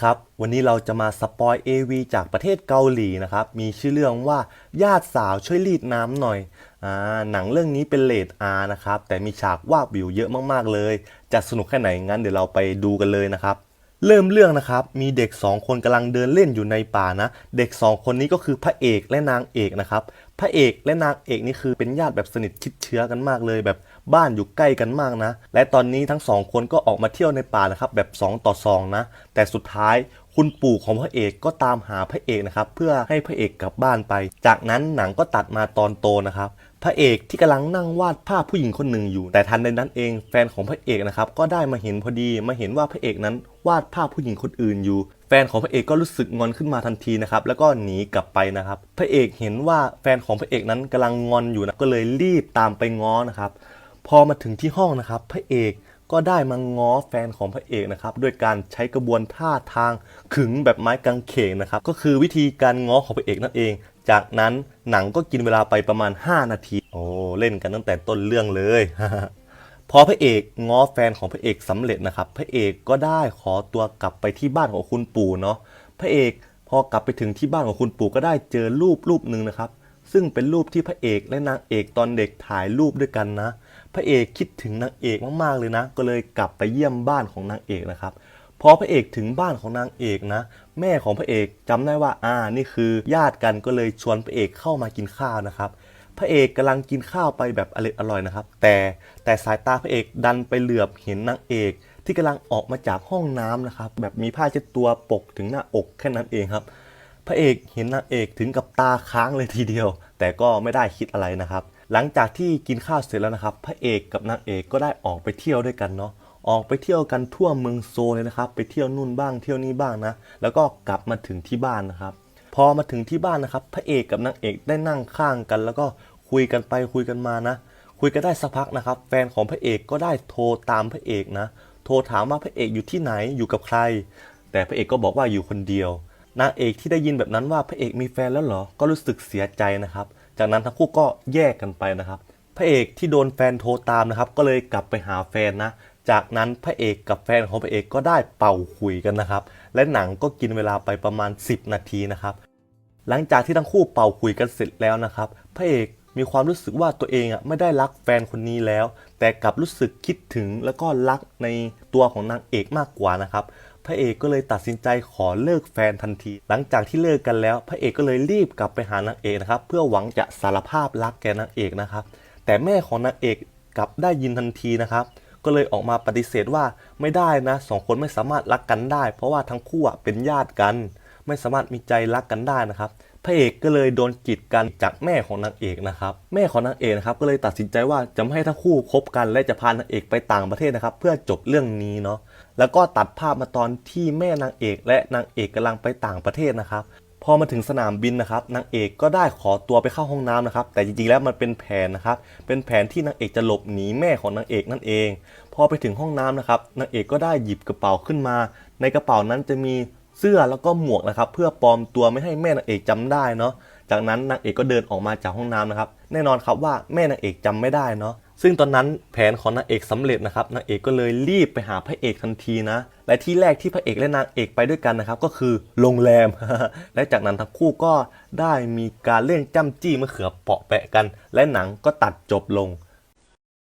ครับวันนี้เราจะมาสปอย AV จากประเทศเกาหลีนะครับ มีชื่อเรื่องว่าญาติสาวช่วยรีดน้ำหน่อยอ่าหนังเรื่องนี้เป็นเลด R นะครับ แต่มีฉากวาบวิวเยอะมากๆเลย จะสนุกแค่ไหนงั้นเดี๋ยวเราไปดูกันเลยนะครับ เริ่มเรื่องนะครับ มีเด็ก 2 คนกำลังเดินเล่นอยู่ในป่านะ เด็ก 2 คนนี้ก็คือพระเอกและนางเอกนะครับ พระเอกและนางเอกนี่คือเป็นญาติแบบสนิทชิดเชื้อกันมากเลยแบบ บ้านอยู่ใกล้กันมากนะ และตอนนี้ทั้งสองคนก็ออกมาเที่ยวในป่านะครับแบบ 2 ต่อ 2 นะ แต่สุดท้ายคุณปู่ของพระเอกก็ตามหาพระเอกนะครับเพื่อให้พระเอกกลับบ้านไป จากนั้นหนังก็ตัดมาตอนโตนะครับพระเอกที่กำลังนั่งวาดภาพผู้หญิงคนหนึ่งอยู่ แต่ทันใดนั้นเองแฟนของพระเอกนะครับก็ได้มาเห็นพอดีมาเห็นว่าพระเอกนั้นวาดภาพผู้หญิงคนอื่นอยู่ แฟนของพระเอกก็รู้สึกงอนขึ้นมาทันทีนะครับแล้วก็หนีกลับไปนะครับพระเอกเห็นว่าแฟนของพระเอกนั้นกำลังงอนอยู่นะก็เลยรีบตามไปง้อนะครับ พอมาถึงที่ห้องนะครับพระเอกก็ได้มาง้อแฟนของพระเอกนะครับด้วยการใช้กระบวนท่าทางขึงแบบไม้กางเขนนะครับก็คือวิธีการง้อของพระเอกนั่นเอง จากนั้นหนังก็กินเวลาไปประมาณ 5 นาที โอ้เล่นกันตั้งแต่ต้นเรื่องเลย พอพระเอกง้อแฟนของพระเอกสำเร็จนะครับ พระเอกก็ได้ขอตัวกลับไปที่บ้านของคุณปู่เนาะพระเอกพอกลับไปถึงที่บ้านของคุณปู่ก็ได้เจอรูปรูปหนึ่งนะครับ ซึ่งเป็นรูปที่พระเอกและนางเอกตอนเด็กถ่ายรูปด้วยกันนะ พระเอกคิดถึงนางเอกมากๆเลยนะ ก็เลยกลับไปเยี่ยมบ้านของนางเอกนะครับพอพระเอกถึงบ้านของนางเอกนะ แม่ของพระเอกจำได้ว่าอ่านี่คือญาติกันก็เลยชวนพระเอกเข้ามากินข้าวนะครับ พระเอกกำลังกินข้าวไปแบบอร่อยอร่อยนะครับ แต่แต่สายตาพระเอกดันไปเหลือบเห็นนางเอกที่กำลังออกมาจากห้องน้ำนะครับ แบบมีผ้าเช็ดตัวปกถึงหน้าอกแค่นั้นเองครับ พระเอกเห็นนางเอกถึงกับตาค้างเลยทีเดียว แต่ก็ไม่ได้คิดอะไรนะครับ หลังจากที่กินข้าวเสร็จแล้วนะครับ พระเอกกับนางเอกก็ได้ออกไปเที่ยวด้วยกันเนาะออกไปเที่ยวกันทั่วเมืองโซเลยนะครับ ไปเที่ยวนู่นบ้างเที่ยวนี่บ้างนะ แล้วก็กลับมาถึงที่บ้านนะครับ พอมาถึงที่บ้านนะครับ พระเอกกับนางเอกได้นั่งข้างกัน แล้วก็คุยกันไปคุยกันมานะ คุยกันได้สักพักนะครับ แฟนของพระเอกก็ได้โทรตามพระเอกนะ โทรถามว่าพระเอกอยู่ที่ไหนอยู่กับใคร แต่พระเอกก็บอกว่าอยู่คนเดียว นางเอกที่ได้ยินแบบนั้นว่าพระเอกมีแฟนแล้วเหรอ ก็รู้สึกเสียใจนะครับ จากนั้นทั้งคู่ก็แยกกันไปนะครับ พระเอกที่โดนแฟนโทรตามนะครับ ก็เลยกลับไปหาแฟนนะ จากนั้นพระเอกกับแฟนของพระเอกก็ได้เป่าคุยกันนะครับ และหนังก็กินเวลาไปประมาณ 10 นาทีนะครับ หลังจากที่ทั้งคู่เป่าคุยกันเสร็จแล้วนะครับ พระเอก มีความรู้สึกว่าตัวเองอะไม่ได้รักแฟนคนนี้แล้ว แต่กลับรู้สึกคิดถึงแล้วก็รักในตัวของนางเอกมากกว่านะครับ พระเอกก็เลยตัดสินใจขอเลิกแฟนทันที หลังจากที่เลิกกันแล้ว พระเอกก็เลยรีบกลับไปหานางเอกนะครับ เพื่อหวังจะสารภาพรักแกนางเอกนะครับ แต่แม่ของนางเอกกลับได้ยินทันทีนะครับ ก็เลยออกมาปฏิเสธว่าไม่ได้นะสองคนไม่สามารถรักกันได้ เพราะว่าทั้งคู่อะเป็นญาติกัน ไม่สามารถมีใจรักกันได้นะครับ พระเอกก็เลยโดนกีดกันจากแม่ของนางเอกนะครับ แม่ของนางเอกนะครับก็เลยตัดสินใจว่าจะไม่ให้ทั้งคู่คบกัน และจะพานางเอกไปต่างประเทศนะครับ เพื่อจบเรื่องนี้เนาะ แล้วก็ตัดภาพมาตอนที่แม่นางเอกและนางเอกกำลังไปต่างประเทศนะครับพอมาถึงสนามบินนะครับนางเอกก็ได้ขอตัวไปเข้าห้องน้ำนะครับ แต่จริงๆแล้วมันเป็นแผนนะครับ เป็นแผนที่นางเอกจะหลบหนีแม่ของนางเอกนั่นเอง พอไปถึงห้องน้ำนะครับนางเอกก็ได้หยิบกระเป๋าขึ้นมา ในกระเป๋านั้นจะมี เสื้อแล้วก็หมวกนะครับ เพื่อปลอมตัวไม่ให้แม่นางเอกจำได้เนาะจากนั้นนางเอกก็เดินออกมาจากห้องน้ำนะครับ แน่นอนครับว่าแม่นางเอกจำไม่ได้เนาะซึ่งตอนนั้นแผนของนางเอกสำเร็จนะครับนางเอกก็เลยรีบไปหาพระเอกทันทีนะ และที่แรกที่พระเอกและนางเอกไปด้วยกันนะครับ ก็คือโรงแรม และจากนั้นทั้งคู่ก็ได้มีการเล่นจ้ำจี้มะเขือเปาะแปะกัน และหนังก็ตัดจบลง